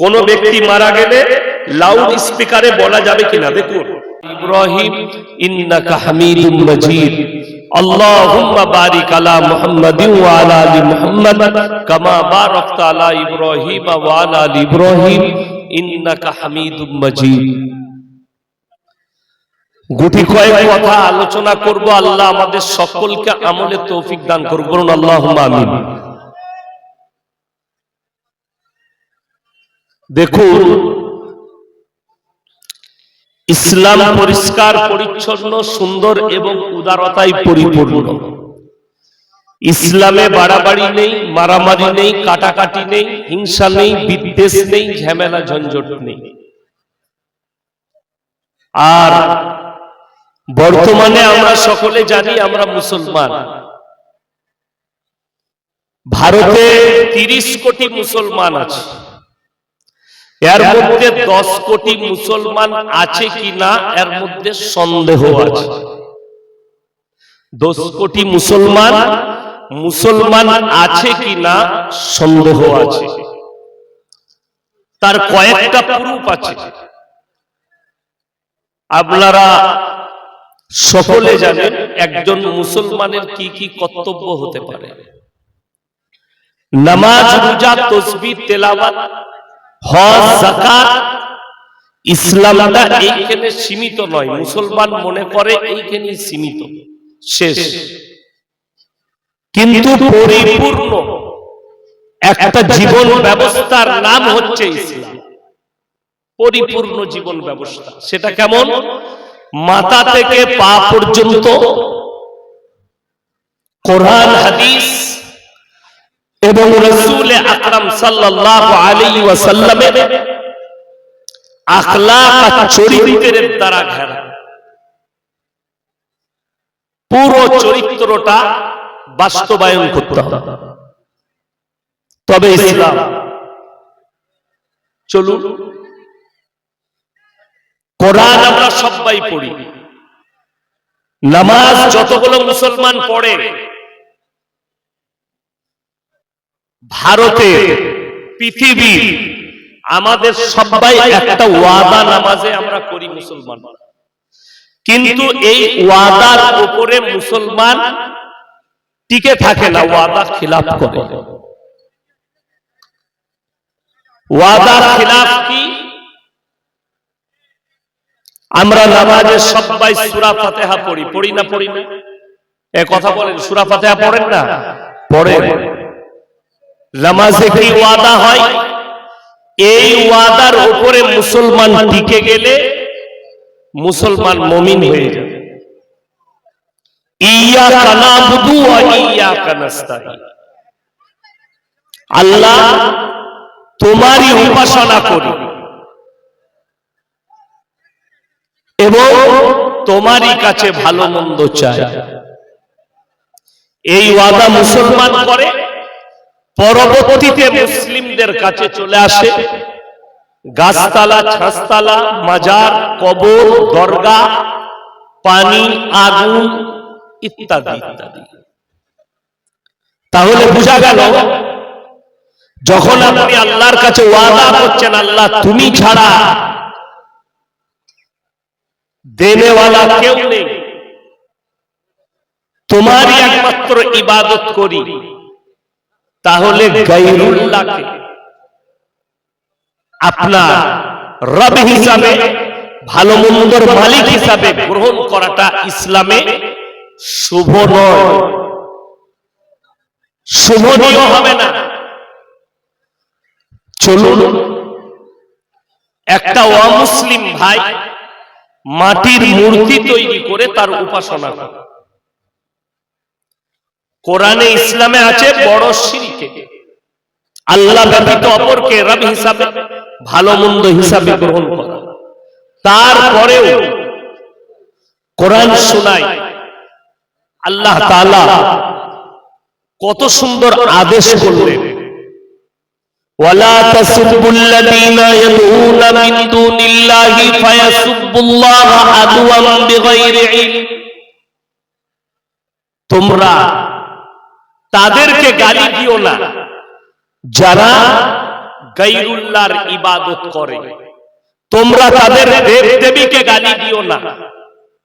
কোন ব্যক্তি মারা গেলে লাউড স্পিকারে বলা যাবে কিনা? দেখুন। ইব্রাহিম, ইন্নাকা হামিদুম মাজিদ। আল্লাহুম্মা বারিক আলা মুহাম্মাদিন ওয়া আলা আলি মুহাম্মাদ, কামা বারাকতা আলা ইব্রাহিম ওয়া আলা আলি ইব্রাহিম। ইন্নাকা হামিদুম মাজিদ। গুটি কয়েক কথা আলোচনা করব। আল্লাহ আমাদের সকলকে আমলে তৌফিক দান করুন। আল্লাহুম্মা আমিন। দেখুন ইসলাম পরিষ্কার পরিচ্ছন্ন সুন্দর এবং উদারতায় পরিপূর্ণ। ইসলামে বাড়াবাড়ি নেই মারামারি নেই কাটাকাটি নেই হিংসা নেই বিদ্বেষ নেই ঝামেলা ঝঞ্ঝট নেই। আর বর্তমানে আমরা সকলে জানি আমরা মুসলমান। ভারতে তিরিশ কোটি মুসলমান আছে। এর মধ্যে দশ কোটি মুসলমান আছে কিনা এর মধ্যে সন্দেহ আছে। দশ কোটি মুসলমান মুসলমান আছে কি না সন্দেহ আছে। তার কয়েকটা প্রুফ আছে। আপনারা সকলে জানেন একজন মুসলমানের কি কি কর্তব্য হতে পারে? নামাজ রোজা তসবি তেলাওয়াত হজ জাকাত ইসলামটা এইখানে সীমিত নয়। মুসলমান মনে করে এইখানেই সীমিত। শেষ। কিন্তু পরিপূর্ণ একটা জীবন ব্যবস্থার নাম হচ্ছে ইসলাম। পরিপূর্ণ জীবন ব্যবস্থা। সেটা কেমন? মাথা থেকে পা পর্যন্ত কোরআন হাদিস এবং রসুল আকরাম সাল্লাল্লাহু আলাইহি ওয়াসাল্লামের আখলাক চরিত্রের দ্বারা ঘেরা। পুরো চরিত্রটা বাস্তবায়ন করতে হবে। তবে ইসলাম চলুন। কোরআন আমরা সবাই পড়ি। নামাজ যতগুলো মুসলমান পড়ে ভারতে পৃথিবীর আমাদের সবাই একটা ওয়াদা নামাজে আমরা করি মুসলমান। কিন্তু এই ওয়াদার উপরে মুসলমান টিকে থাকে না, ওয়াদা খিলাফ করে। ওয়াদার খিলাফ কি? আমরা নামাজে সবাই সুরা ফাতেহা পড়ি পড়ি না পড়ি না? এ কথা বলেন, সুরা ফাতেহা পড়েন না? পড়েন। নামাজে কি ওয়াদা হয়? এই ওয়াদার উপরে মুসলমান টিকে গেলে মুসলমান মমিন হয়ে যাবে। ইয়াকা নাবুদু ওয়া ইয়াকা নাস্তাইন আল্লাহ তোমারই উপাসনা করি এবং তোমারই কাছে ভালো মন্দ চাই এই ওয়াদা মুসলমান করে। পরবর্তীতে মুসলিমদের কাছে চলে আসে। গাছতলা, ছাঁচতলা, মাজার, কবর দরগা পানি, আগুন ইত্যাদি ইত্যাদি। তাহলে বোঝা গেল, যখন আপনি আল্লাহর কাছে ওয়াদা করছেন, আল্লাহ তুমি ছাড়া দেনেওয়ালা কেউ নেই। তোমারই একমাত্র ইবাদত করি। তাহলে গাইরুল্লাহকে আপনার রব হিসাবে ভালো মন্দর মালিক হিসাবে গ্রহণ করাটা ইসলামে শুভ নয়। শুভনীয় হবে না। চলুন একটা অমুসলিম ভাই মাটির মূর্তি তৈরি করে তার উপাসনা করে। কোরআনে ইসলামে আছে বড় শিরকে। আল্লাহ ব্যতীত অপরকে রব হিসাবে, ভালো মন্দ হিসাবে গ্রহণ করা। তারপরেও কোরআন শোনাই আল্লাহ তাআলা কত সুন্দর আদেশ করলেন। তোমরা তাদেরকে গালি দিও না। যারা গাইরুল্লাহর ইবাদত করে, তোমরা তাদের দেব দেবীকে গালি দিও না।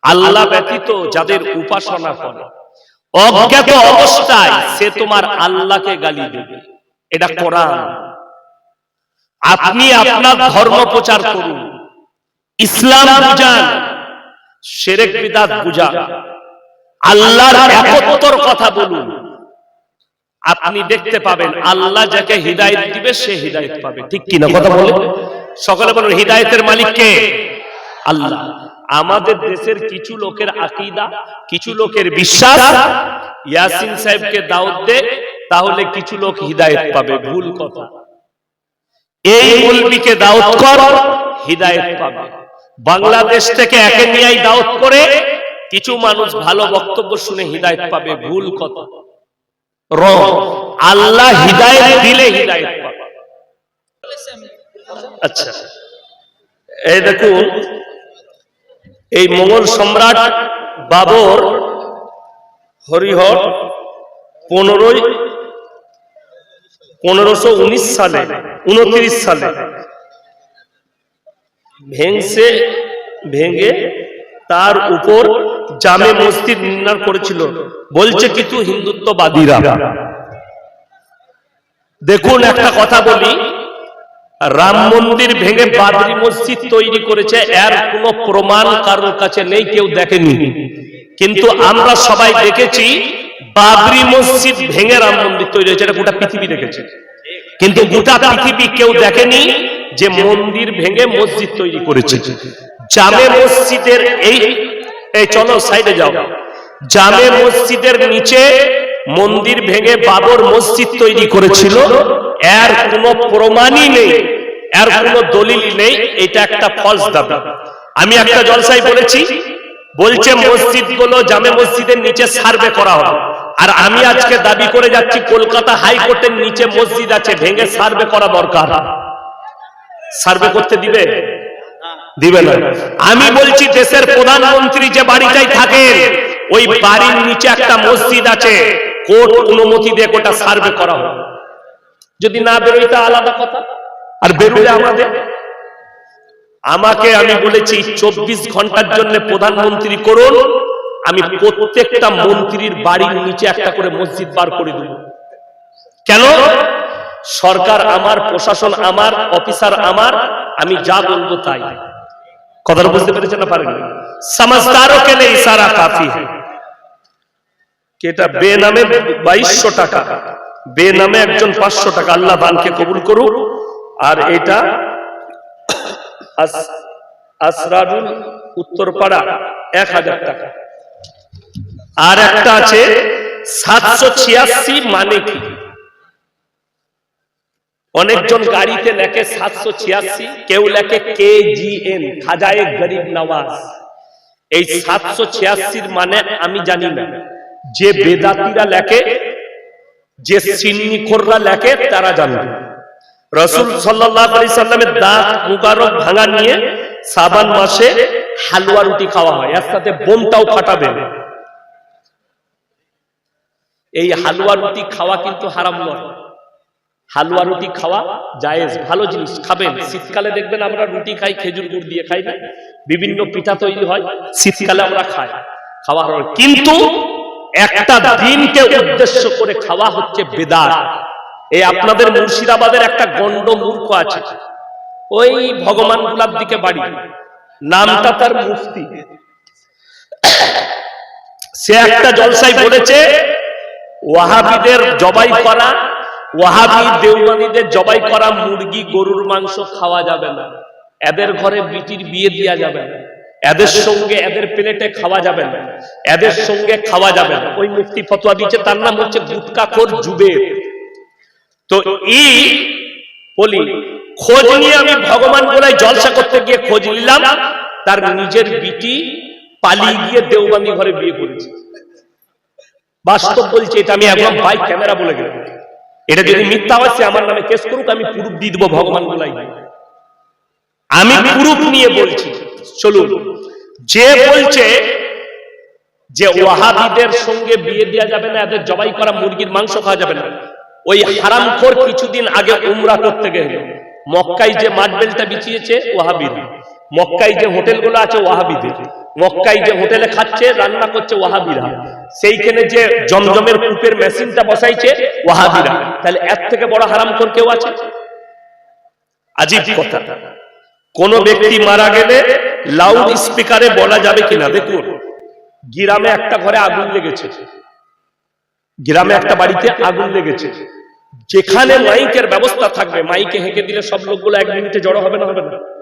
আল্লাহ ব্যতীত যাদের উপাসনা করে, অজ্ঞাত অবস্থায় সে তোমার আল্লাহকে গালি দেবে। এটা কোরআন। আপনি আপনার ধর্ম প্রচার করুন। ইসলাম বুঝান, সেরেক বিদাত বুঝান আল্লাহর একত্তর কথা বলুন। আপনি দেখতে পাবেন, আল্লাহ যাকে হৃদায়ত দিবে, সে হৃদায়ত পাবে। ঠিক কিনা কথা বলে সকলে বলুন, হৃদায়তের মালিক কে? আল্লাহ। আমাদের দেশের কিছু লোকের আকিদা, কিছু লোকের বিশ্বাস। ইয়াসিন সাহেবকে দাওয়াত দে, তাহলে কিছু লোক হৃদায়ত পাবে। ভুল কথা। এই মৌলবীকে দাওয়াত কর, হৃদায়ত পাবে। বাংলাদেশ থেকে একে নিয়েই দাওয়াত করে, কিছু মানুষ ভালো বক্তব্য শুনে হৃদায়ত পাবে। ভুল কথা। রং আল্লাহ হৃদায়ত দিলে হৃদায়ত আচ্ছা এই দেখুন এই মোগল সম্রাট বাবর হরিহর পনেরোই পনেরোশো উনিশ সালে উনত্রিশ সালে ভেংসে ভেঙে তার উপর জামে মসজিদ নির্মাণ করেছিল। বলছে কিছু হিন্দুত্ববাদীরা দেখুন একটা কথা বলি। রাম মন্দির ভেঙে বাবরি মসজিদ তৈরি করেছে এর কোনো প্রমাণ কারোর কাছে নেই কেউ দেখেনি। কিন্তু আমরা সবাই দেখেছি বাবরি মসজিদ ভেঙে রাম মন্দির তৈরি হয়েছে এটা গোটা পৃথিবী দেখেছে। কিন্তু গোটা পৃথিবী কেউ দেখেনি যে মন্দির ভেঙে মসজিদ তৈরি করেছে। জামে মসজিদের এই এই চলো সাইডে যাও। জামে মসজিদের নিচে মন্দির ভেঙে বাবর মসজিদ তৈরি করেছিল। এর কোনো প্রমাণই নেই। এর কোনো দলিল নেই। এটা একটা ফলস দাবি। আমি একটা জলসাই বলেছি, বলছে মসজিদগুলো জামে মসজিদের নিচে সার্ভে করা হবে। আর আমি আজকে দাবি করে যাচ্ছি, কলকাতা হাইকোর্টের নিচে মসজিদ আছে, ভেঙে সার্ভে করা দরকার। সার্ভে করতে দিবে? দিবে না। আমি বলছি দেশের প্রধানমন্ত্রী যে বাড়িটাই থাকেন ওই বাড়ির নিচে একটা মসজিদ আছে। কোর্ট অনুমতি দিয়ে ওটা সার্ভে করা হবে যদি না বেরোই তা আলাদা কথা। আর বেরোলে আমাদের আমাকে আমি বলেছি চব্বিশ ঘণ্টার জন্য প্রধানমন্ত্রী করুন। আমি প্রত্যেকটা মন্ত্রীর বাড়ির নিচে একটা করে মসজিদ বার করে দেব। কেন? সরকার আমার প্রশাসন আমার অফিসার আমার আমি যা বলব তাই। কথাটা বুঝতে পেরেছেন না পারেন সমঝদারও কে লিয়ে ইশারা কাফি है কি এটা বেনামে বাইশশো টাকা বেনামে একজন পাঁচশো টাকা আল্লাহ দানকে কবুল করুক। আর এটা আস- আসরারুল উত্তরপাড়া এক হাজার টাকা। আর একটা আছে সাতশো ছিয়াশি মানে কি? অনেকজন গাড়িতে লেখে সাতশো ছিয়াশি, কেউ লেখে কে জি এন খাজায়ে গরিব নওয়াজ। এই সাতশো ছিয়াশির মানে আমি জানি না। যে বেদাতিরা লেখে, যে সিন্নিখোররা লেখে, তারা জানবে রসুল সাল্লাহ সাল্লামের দাঁত মুবারক ভাঙা নিয়ে সাবান মাসে হালুয়া রুটি খাওয়া হয়। এর সাথে বোনটাও ফাটাবে। এই হালুয়া রুটি খাওয়া কিন্তু হারাম নয়। হালুয়া রুটি খাওয়া জায়েজ ভালো জিনিস খাবেন। শীতকালে দেখবেন আমরা রুটি খাই খেজুর গুড় দিয়ে খাই না। বিভিন্ন পিঠা তৈরি হয় শীতকালে আমরা খাই খাওয়া হয়। কিন্তু একটা দিনকে উদ্দেশ্য করে খাওয়া হচ্ছে বেদার এই আপনাদের মুর্শিদাবাদের একটা গন্ড মূর্খ আছে। ওই ভগবানগুলার দিকে বাড়ি। নামটা তার মুফতি। সে একটা জলসাই বলেছে ওয়াহাবিদের জবাই করা ওয়াহাবি দেওয়ানিদের জবাই করা মুরগি, গরুর মাংস খাওয়া যাবে না। এদের ঘরে বিটির বিয়ে দেওয়া যাবে না। এদের সঙ্গে এদের প্লেটে খাওয়া যাবে না। এদের সঙ্গে খাওয়া যাবে না। ওই মুক্তি ফতোয়া দিচ্ছে তার নাম হচ্ছে গুটকাখোর জুবের। তো এই বলি, খোঁজ নিয়ে আমি ভগবান গোলায় জলসা করতে গিয়ে খোঁজ নিলাম, তার নিজের বিটি পালিয়ে গিয়ে দেওবানি ঘরে বিয়ে করেছে। বাস্তব বলছে, এটা আমি একদম বাইক ক্যামেরা বলে গেলাম। এটা যদি মিথ্যা হয় সে আমার নামে কেস করুক আমি প্রুফ দিয়ে দেবো ভগবান গোলাই আমি প্রুফ নিয়ে বলছি। চলুন। যে বলছে যে ওয়াহাবিদের সঙ্গে বিয়ে দেওয়া যাবে না এদের জবাই করা মুরগির মাংস খাওয়া যাবে না। ওই হারামখোর কিছুদিন আগে উমরা করতে গেল। মক্কায় যে মাঠবেলটা বিছিয়েছে ওয়াহাবিরা মক্কায় যে হোটেলগুলো আছে ওয়াহাবিদের। মক্কায় যে হোটেলে খাচ্ছে, রান্না করছে ওয়াহাবিরা। সেইখানে যে জমজমের কূপের মেশিনটা বসাইছে, ওয়াহাবিরা। তাহলে এর থেকে বড় হারামখোর কেউ আছে? আজীব কথা। কোন ব্যক্তি মারা গেলে লাউড স্পিকারে বলা যাবে কিনা? দেখুন, গ্রামে একটা ঘরে আগুন লেগেছে। গ্রামে একটা বাড়িতে আগুন লেগেছে। যেখানে মাইকের ব্যবস্থা থাকবে, মাইকে হেঁকে দিলে সব লোকগুলো এক মিনিটে জড়ো হবে না হবে না?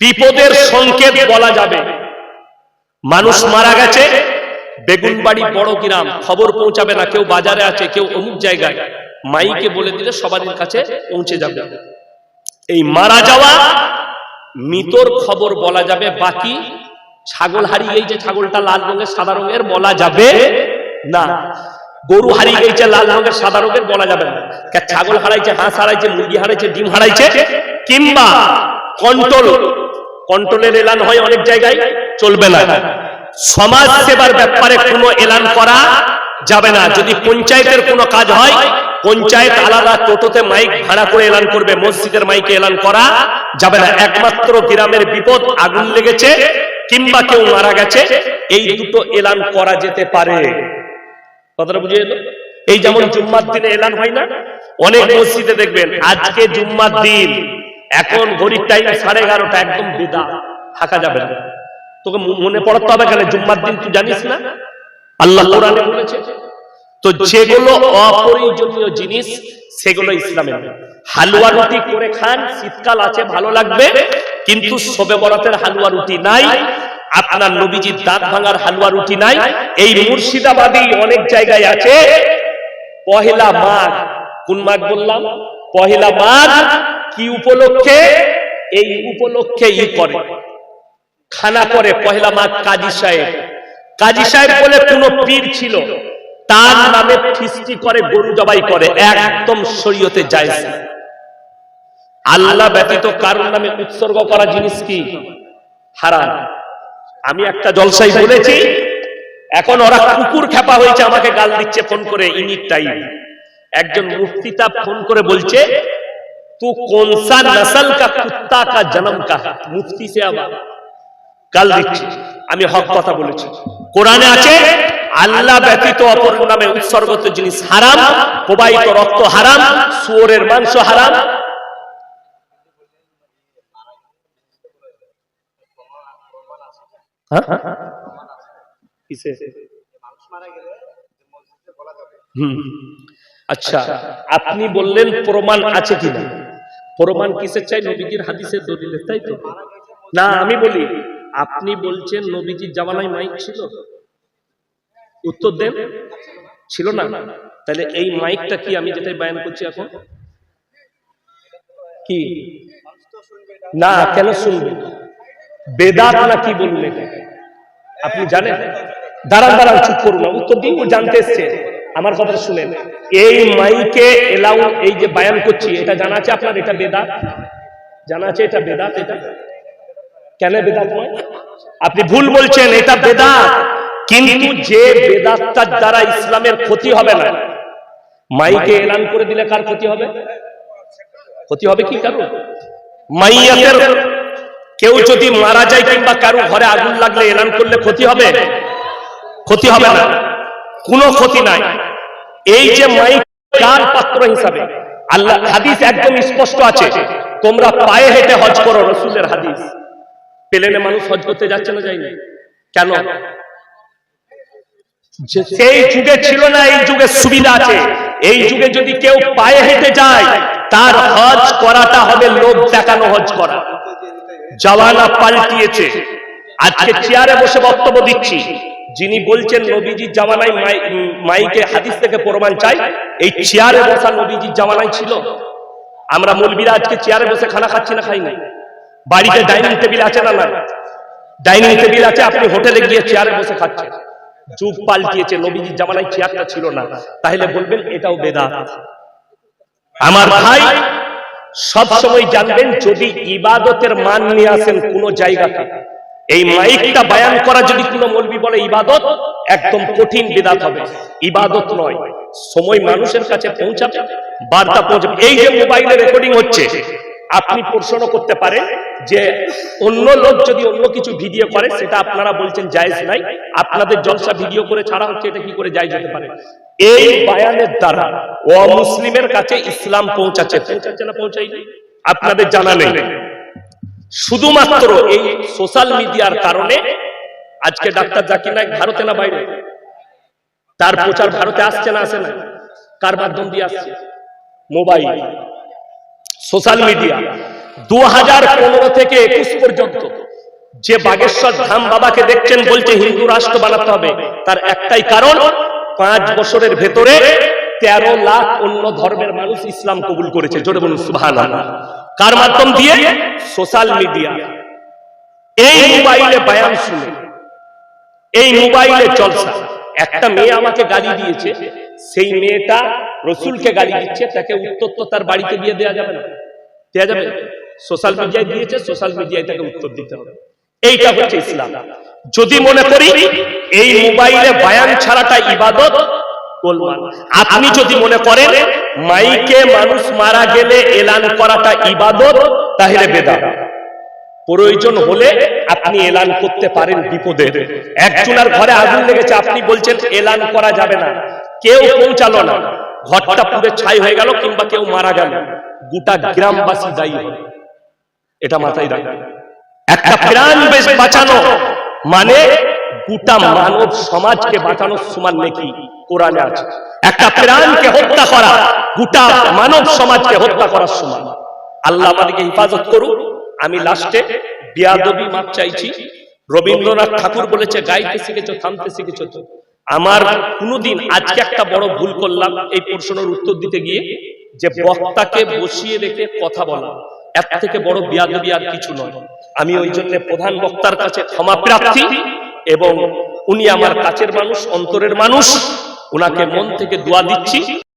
বিপদের সংকেত বলা যাবে। মানুষ মারা গেছে বেগুনবাড়ি বড় গ্রাম খবর পৌঁছাবে না কেউ বাজারে আছে কেউ অমুক জায়গায়। মাইকে বলে দিলে সবার কাছে পৌঁছে যাবে। এই মারা যাওয়া মৃতর খবর বলা যাবে বাকি ছাগল হারিয়ে গেছে ছাগলটা লাল রঙের সাদা রঙের বলা যাবে না। গরু হারিয়ে গেছে লাল রঙের সাদা রঙের বলা যাবে না। ছাগল হারাইছে হাঁস হারাইছে মুরগি হারাইছে ডিম হারাইছে কিংবা কন্ট্রোল। কন্ট্রোলের এলান হয় অনেক জায়গায়, চলবে না। সমাজ সেবার ব্যাপারে কোনো এলান করা যাবে না। যদি পঞ্চায়েতের কোনো কাজ হয়, পঞ্চায়েত আলাদা টোটোতে মাইক ভাড়া করে এলান করবে, মসজিদের মাইকে এলান করা যাবে না। একমাত্র গ্রামের বিপদ আগুন লেগেছে কিংবা কেউ মারা গেছে, এই দুটো এলান করা যেতে পারে। কথাটা বুঝে এলো? এই যেমন জুম্মার দিনে এলান হয় না, অনেক মসজিদে দেখবেন, আজকে জুম্মার দিন এখন ঘড়ির টাইম সাড়ে এগারোটা, একদম বেদা। থাকা যাবে না। তোকে মনে পড়তে হবে কেন? জুম্মার দিন তুই জানিস না? আল্লাহ কোরআনে বলেছে, তো যেগুলো অপ্রয়োজনীয় জিনিস, সেগুলো ইসলামে হালুয়া রুটি করে খান, শীতকাল আছে, ভালো লাগবে, কিন্তু সবে বরাতের হালুয়া রুটি নাই, আপনার নবীজির দাঁত ভাঙার হালুয়া রুটি নাই, এই মুর্শিদাবাদী অনেক জায়গায় আছে, পহেলা মাঘ, কোন মাঘ বললাম? পহেলা মাঘ কি উপলক্ষে? এই উপলক্ষে ই করে। খানা করে পহেলা মাঘ কাজী সাহেব। কাজী সাহেব বলে কোন পীর ছিল। তার নামে ফিস্টি করে গরু জবাই করে, একদম শরীয়তে যায় আল্লাহ ব্যতীত কারোর নামে উৎসর্গ করা জিনিস কি? হারাম। আমি একটা জলসাই বলেছি, এখন ওরা কুকুর খেপা হয়েছে, আমাকে গাল দিচ্ছে, ফোন করে ইনিট টাইম একজন মুফতিটা ফোন করে বলছে তু কোন সা নসল কা কুত্তা কা জন্ম কা মুফতি সে আবার গাল দিচ্ছি আমি হক কথা বলেছি কোরআনে আছে আল্লাহ ব্যতীত অপর নামে উৎসর্গত জিনিস হারাম প্রবাহিত রক্ত হারাম, শুয়োরের মাংস হারাম। হ্যাঁ? আচ্ছা আপনি বললেন প্রমাণ আছে কিনা? প্রমাণ কিসের চাই? নবীজির হাদিসের দলিলের তাই তো? না, আমি বলি, আপনি বলছেন নবীজির জামানায় মাইক ছিল? উত্তর দেন। ছিল না? তাহলে এই মাইকটা কি আমি যেটাই বায়ান করছি এখন? কি? না, কেন শুনবেন বেদাত না কি বলুন এটা? আপনি জানেন? দাঁড়ান দাঁড়ান, চুপ করুন উত্তর দিন জানতে এসছে। আমার কথা শুনেন। এই মাইকে এলাউ, এই যে বায়ান করছি, এটা জানা আছে আপনার? এটা বেদাত? জানা আছে এটা বেদাত? এটা কেন বেদাত নয়? আপনি ভুল বলছেন, এটা বেদাত। কিন্তু যে বেদাতটার দ্বারা ইসলামের ক্ষতি হবে না, মাইকে এলান করে দিলে কার ক্ষতি হবে? ক্ষতি হবে কি কারণ মাইয়াতের কেউ যদি মারা যায় কিংবা কারও ঘরে আগুন লাগলে এলান করলে ক্ষতি হবে? ক্ষতি হবে না। কোনো ক্ষতি নাই। এই যে মাইক কার পাত্র হিসাবে, আল্লাহ হাদিস একদম স্পষ্ট আছে, তোমরা পায়ে হেঁটে হজ করো, রসুলের হাদিস। প্লেনে মানুষ হজ করতে যাচ্ছে না যায়নি? কেন? সেই যুগে ছিল না, এই যুগে সুবিধা আছে। এই যুগে যদি কেউ পায়ে হেঁটে যায়, তার হজ করাটা হবে লোক দেখানো হজ করা। জওয়ানা পাল্টিয়েছে। আজকে চেয়ারে বসে বক্তব্য দিচ্ছি। যিনি বলছেন নবীজির জামানায় মাইকে হাদিস থেকে প্রমাণ চাই, এই চেয়ারে বসা নবীজির জামানায় ছিল। আমরা মৌলবীরা আজকে চেয়ারে বসে খানা খাচ্ছি না, খাই নাই। বাড়িতে ডাইনিং টেবিল আছে না না ডাইনিং টেবিল আছে, আপনি হোটেলে গিয়ে চেয়ারে বসে খাচ্ছেন। যুগ পাল্টিয়েছে, নবীজির জামানায় চেয়ারটা ছিল না। তাহলে বলবেন এটাও বেদাত। আমার ভাই সব সময় জানবেন, যদি ইবাদতের মান নিয়ে আসেন কোন জায়গাতে এই মাইকটা বায়ান করা যদি কোনো মলবি বলে ইবাদত, একদম কঠিন বিদাত হবে। ইবাদত নয়, সময় মানুষের কাছে পৌঁছাবে, বার্তা পৌঁছাবে। এই যে মোবাইলে রেকর্ডিং হচ্ছে, আপনি প্রশ্ন করতে পারেন যে অন্য লোক যদি অন্য কিছু ভিডিও করে, সেটা আপনারা বলছেন জায়েজ নাই। আপনাদের জলসা ভিডিও করে ছাড়া হচ্ছে, এটা কি করে জায়েজ হতে পারে? এই বায়ানের দ্বারা অমুসলিমের কাছে ইসলাম পৌঁছাচ্ছে। পৌঁছাচ্ছে না পৌঁছাই আপনাদের জানা নেই। শুধুমাত্র এই সোশ্যাল মিডিয়ার কারণে আজকে ডাক্তার জাকির নায়ক ভারতে না বাইরে? তার প্রচার ভারতে আসছে না, আসে না? কার মাধ্যম দিয়ে আসছে? মোবাইল। সোশ্যাল মিডিয়া দু হাজার পনেরো থেকে একুশ পর্যন্ত যে বাগেশ্বর ধাম বাবাকে দেখছেন বলছে হিন্দু রাষ্ট্র বানাতে হবে, তার একটাই কারণ, পাঁচ বছরের ভেতরে তেরো লাখ অন্য ধর্মের মানুষ ইসলাম কবুল করেছে। জোরে বলুন সুবহান কার মাধ্যম দিয়ে? সোশ্যাল মিডিয়া এই মোবাইলে বায়ান শুনে। এই মোবাইলে জলসা একটা মেয়ে আমাকে গালি দিয়েছে। সেই মেয়েটা রসুলকে গালি দিচ্ছে। তাকে উত্তর তো তার বাড়িতে গিয়ে দেওয়া যাবে না। দেওয়া যাবে সোশ্যাল মিডিয়ায় দিয়েছে। সোশ্যাল মিডিয়ায় তাকে উত্তর দিতে হবে। এইটা হচ্ছে ইসলাম। যদি মনে করি এই মোবাইলে বায়ান ছাড়াটা ইবাদত। আপনি যদি মনে করেন মাইকে মানুষ মারা গেলে এলান করাটা ইবাদত তাহলে বেদাত। প্রয়োজন হলে আপনি এলান করতে পারেন বিপদের একজনের ঘরে আগুন লেগেছে আপনি বলছেন এলান করা যাবে না। কেউ পৌঁছালো না। ঘরটা পুরো ছাই হয়ে গেল কিংবা কেউ মারা গেল। গোটা গ্রামবাসী দায়ী। এটা মাথায় রাখবেন একটা প্রাণ বেশ বাঁচানো। মানে গোটা মানব সমাজকে বাঁচানোর সমান নাকি? কোরআনে আছে। একটা প্রাণকে হত্যা করা গোটা মানব সমাজকে হত্যা করার সমান আল্লাহ আমাদেরকে হেফাজত করুক। আমি লাস্টে বিয়াদবি মাপ চাইছি। রবীন্দ্রনাথ ঠাকুর বলেছে গাইতে শিখেছো থামতে শিখেছো। তো আমার কোনোদিন আজকে একটা বড় ভুল করলাম এই প্রশ্নের উত্তর দিতে গিয়ে যে বক্তাকে বসিয়ে রেখে কথা বলা এর থেকে বড় বিয়াদবি আর কিছু নয়। আমি ওই জন্য প্রধান বক্তার কাছে ক্ষমা প্রার্থী এবং উনি আমার কাছের মানুষ অন্তরের মানুষ ওনাকে মন থেকে দোয়া দিচ্ছি।